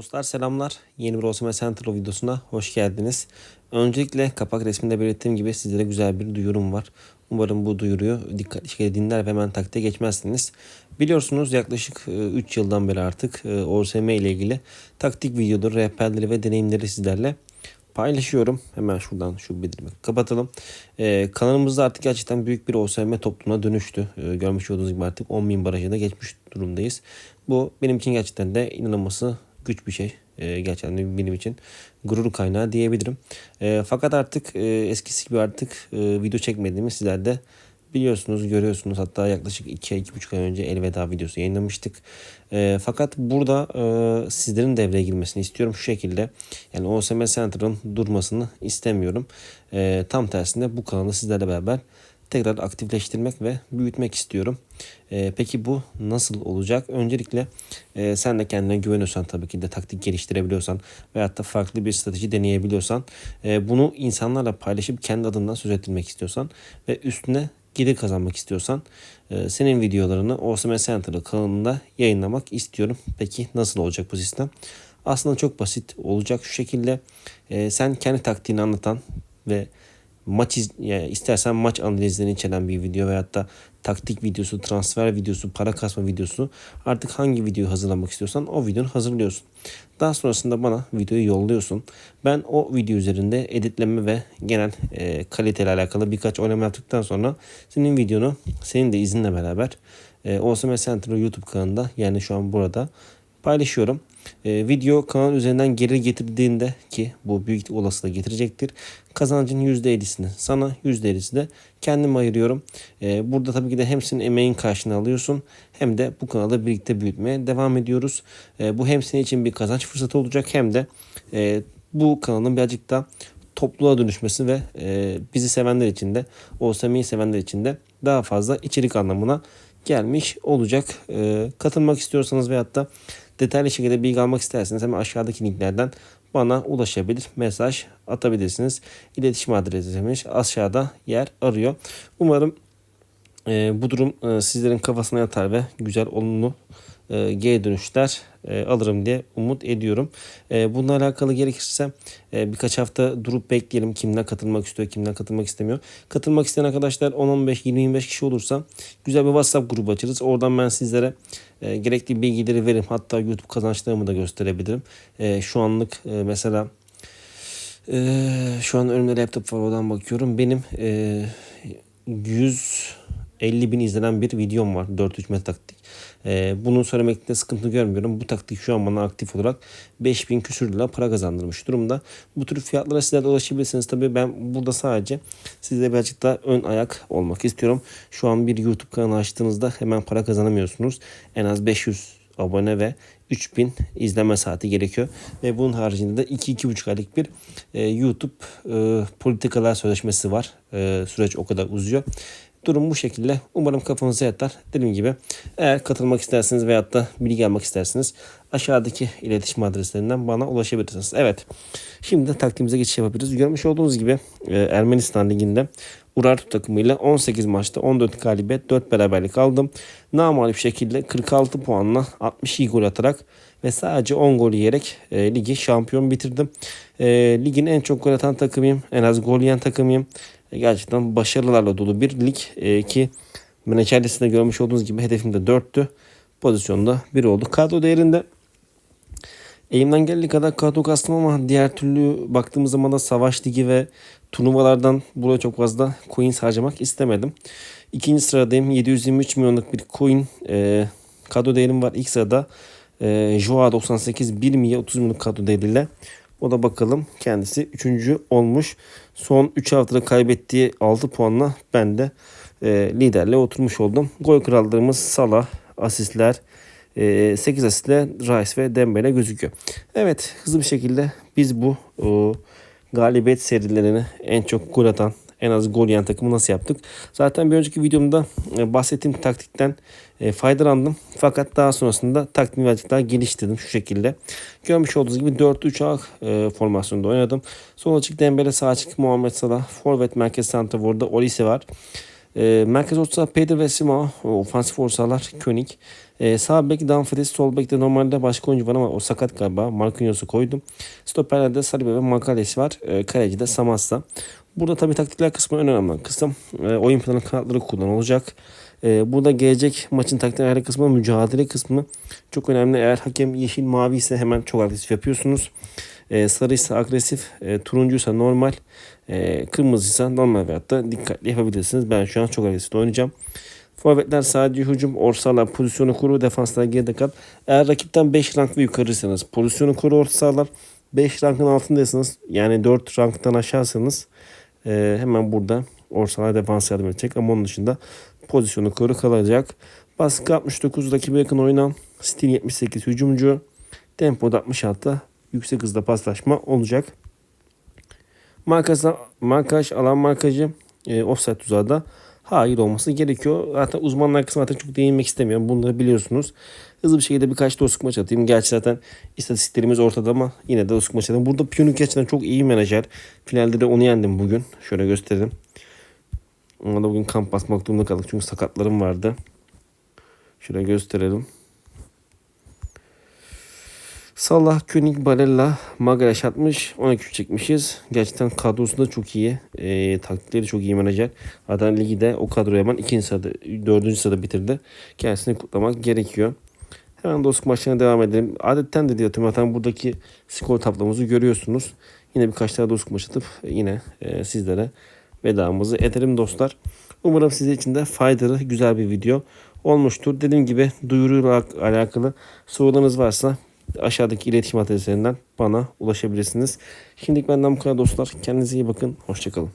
Dostlar selamlar. Yeni bir Osman Central videosuna hoş geldiniz. Öncelikle kapak resminde belirttiğim gibi sizlere güzel bir duyurum var. Umarım bu duyuruyu dikkatli şekilde dinler ve hemen taktiğe geçmezsiniz. Biliyorsunuz yaklaşık 3 yıldan beri artık e, OSM ile ilgili taktik videoları, rehberleri ve deneyimleri sizlerle paylaşıyorum. Hemen şuradan şu bildirimi kapatalım. Ee, kanalımızda artık gerçekten büyük bir OSM topluluğuna dönüştü. Ee, görmüş olduğunuz gibi artık 10.000 barajına geçmiş durumdayız. Bu benim için gerçekten de inanılması güç bir şey. Ee, gerçekten benim için gurur kaynağı diyebilirim. Ee, fakat artık e, eskisi gibi artık e, video çekmediğimi sizler de biliyorsunuz, görüyorsunuz. Hatta yaklaşık 2 ay, 2,5 ay önce elveda videosu yayınlamıştık. E, fakat burada e, sizlerin devreye girmesini istiyorum şu şekilde. Yani OSM Center'ın durmasını istemiyorum. E, tam tersine bu kanalı sizlerle beraber tekrar aktifleştirmek ve büyütmek istiyorum. E, peki bu nasıl olacak? Öncelikle e, sen de kendine güveniyorsan tabii ki de taktik geliştirebiliyorsan veyahut da farklı bir strateji deneyebiliyorsan e, bunu insanlarla paylaşıp kendi adından söz ettirmek istiyorsan ve üstüne gelir kazanmak istiyorsan e, senin videolarını OSM Center'ı kanalında yayınlamak istiyorum. Peki nasıl olacak bu sistem? Aslında çok basit olacak şu şekilde. E, sen kendi taktiğini anlatan ve maç iz, yani istersen maç analizlerini içeren bir video veyahut da taktik videosu, transfer videosu, para kasma videosu artık hangi videoyu hazırlamak istiyorsan o videonu hazırlıyorsun. Daha sonrasında bana videoyu yolluyorsun. Ben o video üzerinde editleme ve genel e, kaliteyle alakalı birkaç oynama yaptıktan sonra senin videonu senin de izinle beraber e, OSM Central YouTube kanalında yani şu an burada paylaşıyorum. E, video kanal üzerinden geri getirdiğinde ki bu büyük olasılıkla getirecektir. Kazancın %50'sini sana %50'si de kendim ayırıyorum. E, burada tabii ki de hem senin emeğin karşılığını alıyorsun hem de bu kanalı birlikte büyütmeye devam ediyoruz. E, bu hem senin için bir kazanç fırsatı olacak hem de e, bu kanalın birazcık da topluluğa dönüşmesi ve e, bizi sevenler için de OSM'yi sevenler için de daha fazla içerik anlamına gelmiş olacak. E, katılmak istiyorsanız veyahut da detaylı şekilde bilgi almak isterseniz hemen aşağıdaki linklerden bana ulaşabilir, mesaj atabilirsiniz. İletişim adresimiz aşağıda yer arıyor. Umarım e, bu durum e, sizlerin kafasına yatar ve güzel olumlu e, geri dönüşler e, alırım diye umut ediyorum. E, bununla alakalı gerekirse birkaç hafta durup bekleyelim kimler katılmak istiyor, kimler katılmak istemiyor. Katılmak isteyen arkadaşlar 10-15-20-25 kişi olursa güzel bir WhatsApp grubu açarız. Oradan ben sizlere gerekli bilgileri veririm. Hatta YouTube kazançlarımı da gösterebilirim. Şu anlık mesela şu an önümde laptop var oradan bakıyorum. Benim e, 150 bin izlenen bir videom var. 4-3 metre taktik. Ee, bunu söylemekte sıkıntı görmüyorum. Bu taktik şu an bana aktif olarak 5000 küsür lira para kazandırmış durumda. Bu tür fiyatlara sizler de ulaşabilirsiniz. Tabii ben burada sadece size birazcık daha ön ayak olmak istiyorum. Şu an bir YouTube kanalı açtığınızda hemen para kazanamıyorsunuz. En az 500 abone ve 3000 izleme saati gerekiyor. Ve bunun haricinde de 2-2,5 aylık bir e, YouTube e, politikalar sözleşmesi var. E, süreç o kadar uzuyor. Durum bu şekilde. Umarım kafanıza yatar. Dediğim gibi eğer katılmak isterseniz veyahut da bilgi almak isterseniz aşağıdaki iletişim adreslerinden bana ulaşabilirsiniz. Evet. Şimdi de taktiğimize geçiş yapabiliriz. Görmüş olduğunuz gibi e, Ermenistan Ligi'nde Urartu takımıyla 18 maçta 14 galibiyet 4 beraberlik aldım. Namalip şekilde 46 puanla 62 gol atarak ve sadece 10 gol yiyerek e, ligi şampiyon bitirdim. E, ligin en çok gol atan takımıyım. En az gol yiyen takımıyım. Gerçekten başarılarla dolu bir lig e, ki menajer listesinde görmüş olduğunuz gibi hedefim de 4'tü. Pozisyonda 1 oldu. Kadro değerinde elimden geldiği kadar kadro kastım ama diğer türlü baktığımız zaman da savaş ligi ve turnuvalardan buraya çok fazla coins harcamak istemedim. İkinci sıradayım. 723 milyonluk bir coin e, kadro değerim var. İlk sırada e, Joa 98 1 milyon 30 milyonluk kadro değeriyle o da bakalım kendisi 3. olmuş. Son 3 haftada kaybettiği 6 puanla ben de e, liderle oturmuş oldum. Gol krallarımız Salah, asistler, e, 8 asistle Rice ve Dembele gözüküyor. Evet hızlı bir şekilde biz bu e, galibiyet serilerini en çok gol atan en az gol yiyen takımı nasıl yaptık? Zaten bir önceki videomda e, bahsettiğim taktikten e, faydalandım. Fakat daha sonrasında taktiğimi birazcık daha geliştirdim şu şekilde. Görmüş olduğunuz gibi 4-3 e, formasyonda oynadım. Sol açık Dembele, sağ açık Muhammed Salah, forvet merkez santraforda Olise var. Merkez orta Pedro ve Sima. Ofansif orta sahalar König. E, sağ bek Dumfries. Sol bekte normalde başka oyuncu var ama o sakat galiba. Marquinhos'u koydum. Stoperlerde Saliba ve Magalhaes var. E, kaleci de Samassa. Burada tabii taktikler kısmı en önemli kısım. E, oyun planı kanatları kullanılacak. E, burada gelecek maçın taktik ayarı kısmı, mücadele kısmı çok önemli. Eğer hakem yeşil mavi ise hemen çok agresif yapıyorsunuz. E, sarıysa agresif, e, turuncuysa normal, e, kırmızıysa normal veyahut da dikkatli yapabilirsiniz. Ben şu an çok agresif oynayacağım. Forvetler sadece hücum, orsalar pozisyonu kuru, defanslar geride kal. Eğer rakipten 5 rank ve yukarıysanız pozisyonu kuru orta sahalar 5 rankın altındaysanız yani 4 ranktan aşağısanız e, hemen burada orsalar defans yardım edecek ama onun dışında pozisyonu koru kalacak. Baskı 69 rakibe yakın oynan. Stil 78 hücumcu. Tempo da 66 yüksek hızda paslaşma olacak. Markaj, markaj alan markajı e, offside tuzağı da hayır olması gerekiyor. Zaten uzmanlar kısmı zaten çok değinmek istemiyorum. Bunları biliyorsunuz. Hızlı bir şekilde birkaç dostluk maç atayım. Gerçi zaten istatistiklerimiz ortada ama yine de dostluk maç atayım. Burada Piyonuk gerçekten çok iyi menajer. Finalde de onu yendim bugün. Şöyle göstereyim. Ona da bugün kamp basmak durumunda kaldık. Çünkü sakatlarım vardı. Şöyle gösterelim. Salah, König, Barella, Magalhaes atmış. 12 çekmişiz. Gerçekten kadrosu da çok iyi. E, taktikleri çok iyi menajer. Zaten ligi de o kadroya hemen ikinci sırada, dördüncü sırada bitirdi. Kendisini kutlamak gerekiyor. Hemen dostluk maçlarına devam edelim. Adetten de diyor zaten buradaki skor tablomuzu görüyorsunuz. Yine birkaç tane dostluk maçı atıp yine e, sizlere vedamızı ederim dostlar. Umarım sizin için de faydalı, güzel bir video olmuştur. Dediğim gibi duyuruyla alakalı sorularınız varsa aşağıdaki iletişim adreslerinden bana ulaşabilirsiniz. Şimdilik benden bu kadar dostlar. Kendinize iyi bakın. Hoşçakalın.